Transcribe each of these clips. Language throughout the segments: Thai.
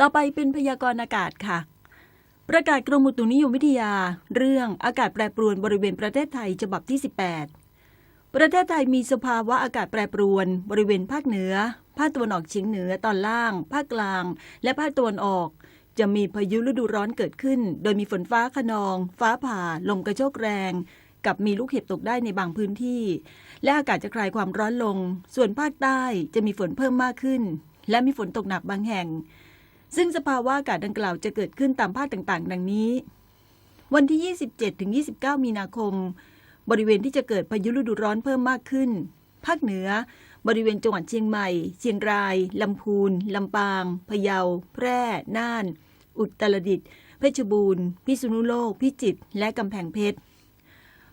ต่อไปเป็นพยากรณ์อากาศค่ะ ประกาศกรมอุตุนิยมวิทยา เรื่องอากาศแปรปรวนบริเวณประเทศไทยฉบับที่ 18 ประเทศไทยมีสภาวะอากาศแปรปรวน บริเวณภาคเหนือ ภาคตะวันออกเฉียงเหนือตอนล่าง ภาคกลาง และภาคตะวันออก จะมีพายุฤดูร้อนเกิดขึ้น โดยมีฝนฟ้าขนอง ฟ้าผ่า ลมกระโชกแรงกับมีลูกเห็บตกได้ในบางพื้นที่ และอากาศจะคลายความร้อนลง ส่วนภาคใต้จะมีฝนเพิ่มมากขึ้น และมีฝนตกหนักบางแห่ง ซึ่งสภาวะอากาศดังกล่าวจะเกิดขึ้นตามภาคต่างๆ ดังนี้ วันที่ 27ถึง29 มีนาคม บริเวณที่จะเกิดพายุฤดูร้อนเพิ่มมากขึ้น ภาคเหนือบริเวณจังหวัดเชียงใหม่ เชียงราย ลำพูน ลำปาง พะเยา แพร่ น่าน อุตรดิตถ์ เพชรบูรณ์ พิษณุโลก พิจิตร และกำแพงเพชร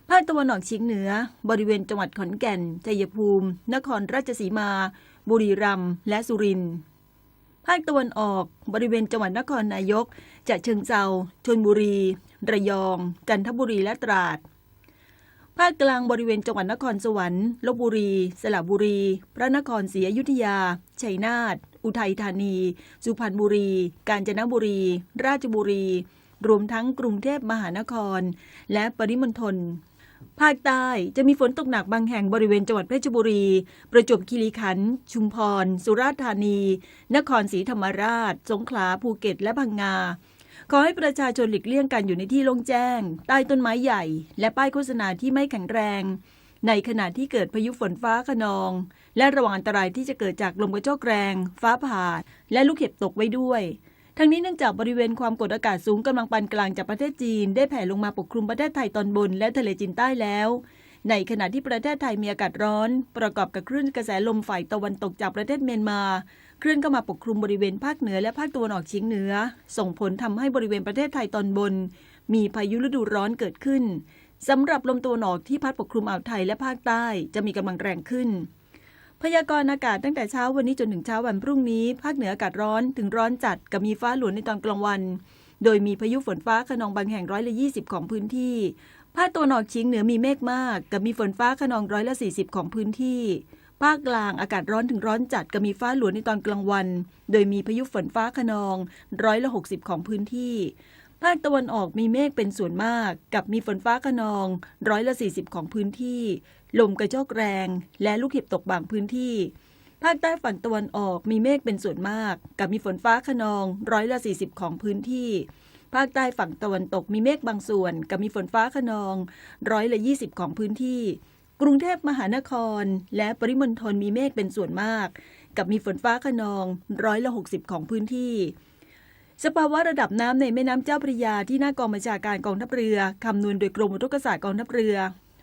ภาคตะวันออกเฉียงเหนือ บริเวณจังหวัดขอนแก่น ชัยภูมิ นครราชสีมา บุรีรัมย์ และสุรินทร์ ภาคตะวันออกบริเวณจังหวัดนครนายกจะเชิงเซาชนบุรี ระยอง จันทบุรีและตราด ภาคกลางบริเวณจังหวัดนครสวรรค์ลบบุรี สระบุรี พระนครศรีอยุธยา ชัยนาท อุทัยธานี สุพรรณบุรี กาญจนบุรี ราชบุรี รวมทั้งกรุงเทพมหานคร และปริมณฑล ภาคใต้จะมีฝนตกหนักบางแห่งบริเวณจังหวัดเพชรบุรี ประจวบคีรีขันธ์ ชุมพร สุราษฎร์ธานี นครศรีธรรมราช สงขลา ภูเก็ต และพังงา ขอให้ประชาชนหลีกเลี่ยงการอยู่ในที่โล่งแจ้ง ใต้ต้นไม้ใหญ่ และป้ายโฆษณาที่ไม่แข็งแรง ในขณะที่เกิดพายุฝนฟ้าขนอง และระวังอันตรายที่จะเกิดจากลมกระโชกแรง ฟ้าผ่า และลูกเห็บตกไว้ด้วย ทั้งนี้เนื่องจากบริเวณความกดอากาศสูงกำลังปานกลางจากประเทศจีน ได้แผ่ลงมาปกคลุมประเทศไทยตอนบนและทะเลจีนใต้แล้ว ในขณะที่ประเทศไทยมีอากาศร้อน ประกอบกับคลื่นกระแสลมฝ่ายตะวันตกจากประเทศเมียนมาเคลื่อนเข้ามาปกคลุมบริเวณภาคเหนือและภาคตะวันออกเฉียงเหนือ ส่งผลทำให้บริเวณประเทศไทยตอนบน มีพายุฤดูร้อนเกิดขึ้นสำหรับลมตะวันออกที่พัดปกคลุมอ่าวไทยและภาคใต้จะมีกำลังแรงขึ้น พยากรณ์อากาศตั้งแต่เช้าวันนี้จนถึงเช้าวันพรุ่งนี้ ภาคเหนืออากาศร้อนถึงร้อนจัดกับมีฟ้าหลวในตอนกลางวัน โดยมีพายุฝนฟ้าขนองบางแห่งร้อยละ20ของพื้นที่ ภาคตะวันออกเฉียงเหนือมีเมฆมาก กับมีฝนฟ้าขนองร้อยละ40ของพื้นที่ ภาคกลางอากาศร้อนถึงร้อนจัดกับมีฟ้าหลวในตอนกลางวัน โดยมีพายุฝนฟ้าขนองร้อยละ60ของพื้นที่ ภาคตะวันออกมีเมฆเป็นส่วนมาก กับมีฝนฟ้าขนองร้อยละ40ของพื้นที่ ลมกระโชกแรง และลูกเห็บตกบางพื้นที่ ภาคใต้ฝั่งตะวันออกมีเมฆเป็นส่วนมาก กับมีฝนฟ้าขนองร้อยละ 40 ของพื้นที่ ภาคใต้ฝั่งตะวันตกมีเมฆบางส่วน กับมีฝนฟ้าขนองร้อยละ20 ของพื้นที่ กรุงเทพมหานคร และปริมณฑลมีเมฆเป็นส่วนมาก กับมีฝนฟ้าขนองร้อยละ 60 ของพื้นที่สภาวะระดับน้ำในแม่น้ำเจ้าพระยาที่หน้ากองบัญชาการกองทัพเรือคำนวณโดยกรมอุทกศาสตร์กองทัพเรือ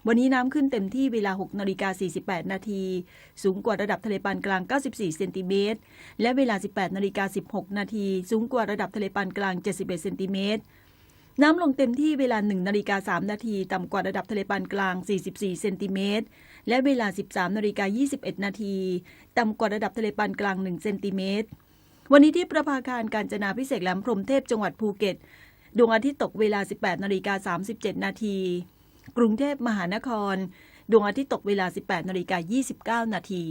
วันนี้น้ำขึ้นเต็มที่เวลา 6 นาฬิกา 48 นาที สูงกว่าระดับทะเลปานกลาง 94 เซนติเมตร และเวลา 18 นาฬิกา 16 นาที สูงกว่าระดับทะเลปานกลาง 71 เซนติเมตร น้ำลงเต็มที่เวลา 1 นาฬิกา 3 นาที ต่ำกว่าระดับทะเลปานกลาง 44 เซนติเมตร และเวลา 13 นาฬิกา 21 นาที ต่ำกว่าระดับทะเลปานกลาง 1 เซนติเมตร วันนี้ที่ประภาคารการจนาพิเศษแหลมพรมเทพจังหวัดภูเก็ต ดวงอาทิตย์ตกเวลา 18 นาฬิกา 37 นาที กรุงเทพมหานคร ดวงอาทิตย์ตกเวลา 18นาฬิกา29 นาที